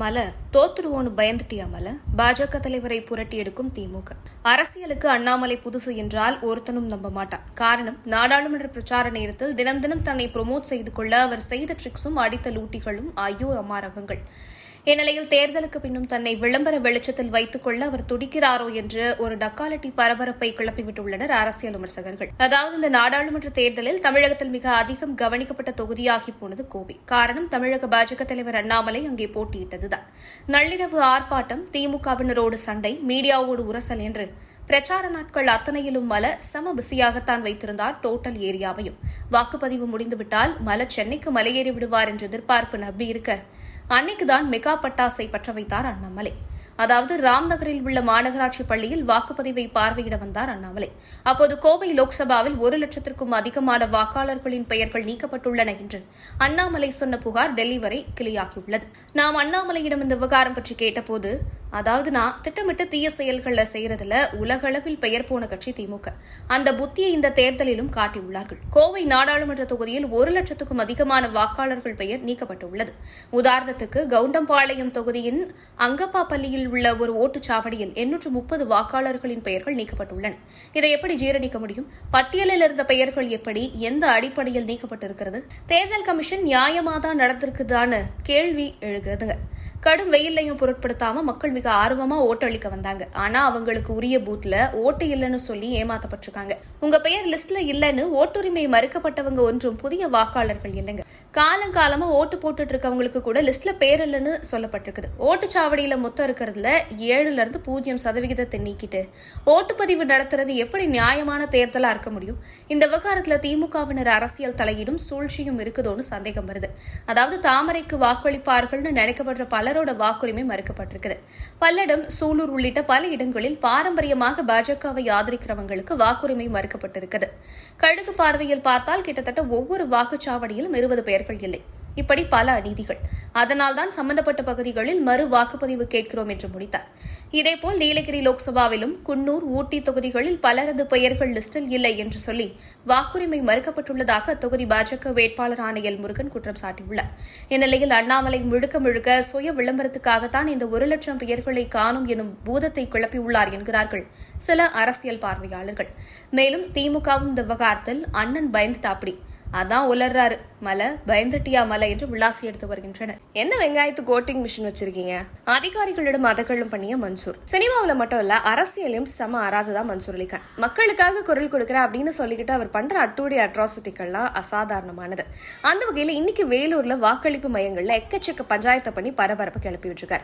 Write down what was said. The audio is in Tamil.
மல தோத்துருவோன்னு பயந்துட்டியா மல? பாஜக தலைவரை புரட்டி எடுக்கும் திமுக. அரசியலுக்கு அண்ணாமலை புதுசு என்றால் ஒருத்தனும் நம்ப மாட்டான். காரணம் நாடாளுமன்ற பிரச்சார நேரத்தில் தினம் தினம் தன்னை ப்ரொமோட் செய்து கொள்ள அவர் செய்த ட்ரிக்ஸும் அடித்த லூட்டிகளும் ஐயோ அமாரகங்கள். இந்நிலையில் தேர்தலுக்கு பின்னும் தன்னை விளம்பர வெளிச்சத்தில் வைத்துக் கொள்ள அவர் துடிக்கிறாரோ என்று ஒரு டக்காலட்டி பரபரப்பை கிளப்பிவிட்டுள்ளனர் அரசியல் விமர்சகர்கள். அதாவது இந்த நாடாளுமன்ற தேர்தலில் தமிழகத்தில் மிக அதிகம் கவனிக்கப்பட்ட தொகுதியாகி போனது கோவை காரணம் தமிழக பாஜக தலைவர் அண்ணாமலை அங்கே போட்டியிட்டதுதான். நள்ளிரவு ஆர்ப்பாட்டம் திமுகவினரோடு சண்டை மீடியாவோடு உரசல் என்று பிரச்சார நாட்கள் அத்தனையிலும் மல சம பிஸியாகத்தான் வைத்திருந்தார் டோட்டல் ஏரியாவையும். வாக்குப்பதிவு முடிந்துவிட்டால் மல சென்னைக்கு மலையேறி விடுவார் என்ற எதிர்பார்ப்பு நம்பியிருக்க அன்னைக்குதான் மெகா பட்டாசை பற்ற வைத்தார் அண்ணாமலை. அதாவது ராம்நகரில் உள்ள மாநகராட்சி பள்ளியில் வாக்குப்பதிவை பார்வையிட வந்தார் அண்ணாமலை. அப்போது கோவை லோக்சபாவில் ஒரு லட்சத்திற்கும் அதிகமான வாக்காளர்களின் பெயர்கள் நீக்கப்பட்டுள்ளன என்று அண்ணாமலை சொன்ன புகார் டெல்லி வரை கிளியாகியுள்ளது. நாம் அண்ணாமலையிடம் இந்த விவகாரம் பற்றி கேட்டபோது அதாவது நான் திட்டமிட்டு தீய செயல்களை செய்யறதுல உலகளவில் பெயர் போன கட்சி திமுக. அந்த புத்தியை இந்த தேர்தலிலும் காட்டியுள்ளார்கள். கோவை நாடாளுமன்ற தொகுதியில் ஒரு லட்சத்துக்கும் அதிகமான வாக்காளர்கள் பெயர் நீக்கப்பட்டுள்ளது. உதாரணத்துக்கு கவுண்டம்பாளையம் தொகுதியின் அங்கப்பா பள்ளியில் உள்ள ஒரு ஓட்டுச்சாவடியில் எண்ணூற்று முப்பது வாக்காளர்களின் பெயர்கள் நீக்கப்பட்டுள்ளன. இதை எப்படி ஜீரணிக்க முடியும்? பட்டியலில் இருந்த பெயர்கள் எப்படி? எந்த அடிப்படையில் நீக்கப்பட்டிருக்கிறது? தேர்தல் கமிஷன் நியாயமாதான் நடந்திருக்குதான கேள்வி எழுகிறதுங்க. கடும் வெயிலையும் பொருட்படுத்தாம மக்கள் மிக ஆர்வமா ஓட்டளிக்க வந்தாங்க. ஆனா அவங்களுக்கு உரிய பூத்ல ஓட்டு இல்லைன்னு சொல்லி ஏமாத்தப்பட்டிருக்காங்க. உங்க பெயர் லிஸ்ட்ல இல்லைன்னு ஓட்டுரிமை மறுக்கப்பட்டவங்க ஒன்றும் புதிய வாக்காளர்கள் இல்லைங்க. காலங்காலமா ஓட்டு போட்டுட்டு இருக்கவங்களுக்கு கூட லிஸ்ட்ல பேர் இல்லைன்னு சொல்லப்பட்டிருக்குது. ஓட்டுச்சாவடியில மொத்தம் இருக்கிறதுல ஏழுல இருந்து பூஜ்ஜியம் சதவிகிதத்தை நீக்கிட்டு ஓட்டுப்பதிவு நடத்துறது எப்படி நியாயமான தேர்தலா இருக்க முடியும்? இந்த விவகாரத்துல திமுகவினர் அரசியல் தலையீடும் சூழ்ச்சியும் இருக்குதோன்னு சந்தேகம் வருது. அதாவது தாமரைக்கு வாக்களிப்பார்கள்னு நினைக்கப்படுற பலரோட வாக்குரிமை மறுக்கப்பட்டிருக்குது. பல்லடம் சூலூர் உள்ளிட்ட பல இடங்களில் பாரம்பரியமாக பாஜகவை ஆதரிக்கிறவங்களுக்கு வாக்குரிமை மறுக்கப்பட்டிருக்குது. கழுகு பார்வையில் பார்த்தால் கிட்டத்தட்ட ஒவ்வொரு வாக்குச்சாவடியிலும் இருபது பெயர்கள் இல்லை. இப்படி பல அநீதிகள். அதனால்தான் சம்பந்தப்பட்ட பகுதிகளில் மறு வாக்குப்பதிவு கேட்கிறோம் என்று முடித்தார். இதேபோல் நீலகிரி லோக்சபாவிலும் குன்னூர் ஊட்டி தொகுதிகளில் பலரது பெயர்கள் லிஸ்டில் இல்லை என்று சொல்லி வாக்குரிமை மறுக்கப்பட்டுள்ளதாக அத்தொகுதி பாஜக வேட்பாளர் ஆணையல் முருகன் குற்றம் சாட்டியுள்ளார். இந்நிலையில் அண்ணாமலை முழுக்க முழுக்க சுய விளம்பரத்துக்காகத்தான் இந்த ஒரு லட்சம் பெயர்களை காணும் எனும் பூதத்தை கிளப்பியுள்ளார் என்கிறார்கள் சில அரசியல் பார்வையாளர்கள். மேலும் திமுகவும் இந்த விவகாரத்தில் அண்ணன் பயந்துட்டாப்படி அதான் உலர்றாரு மலை பயந்துட்டியா மலை என்று விளாசி எடுத்து வருகின்றனர். என்ன வெங்காயத்துக்கு ஓட்டிங் மிஷின் வச்சிருக்கீங்க? அதிகாரிகளிடம் அதகளும் பண்ணிய மன்சூர். சினிமாவில் மட்டும் இல்ல அரசியலையும் செம அராதுதான் மன்சூர் அலிகான் மக்களுக்காக குரல் கொடுக்குறேன் அப்படின்னு சொல்லிக்கிட்டு அவர் பண்ற அட்டூடைய அட்ராசிட்டிகள்லாம் அசாதாரணமானது. அந்த வகையில் இன்னைக்கு வேலூர்ல வாக்களிப்பு மையங்கள்ல எக்கச்சக்க பஞ்சாயத்தை பண்ணி பரபரப்பு கிளப்பி விட்டுருக்காரு.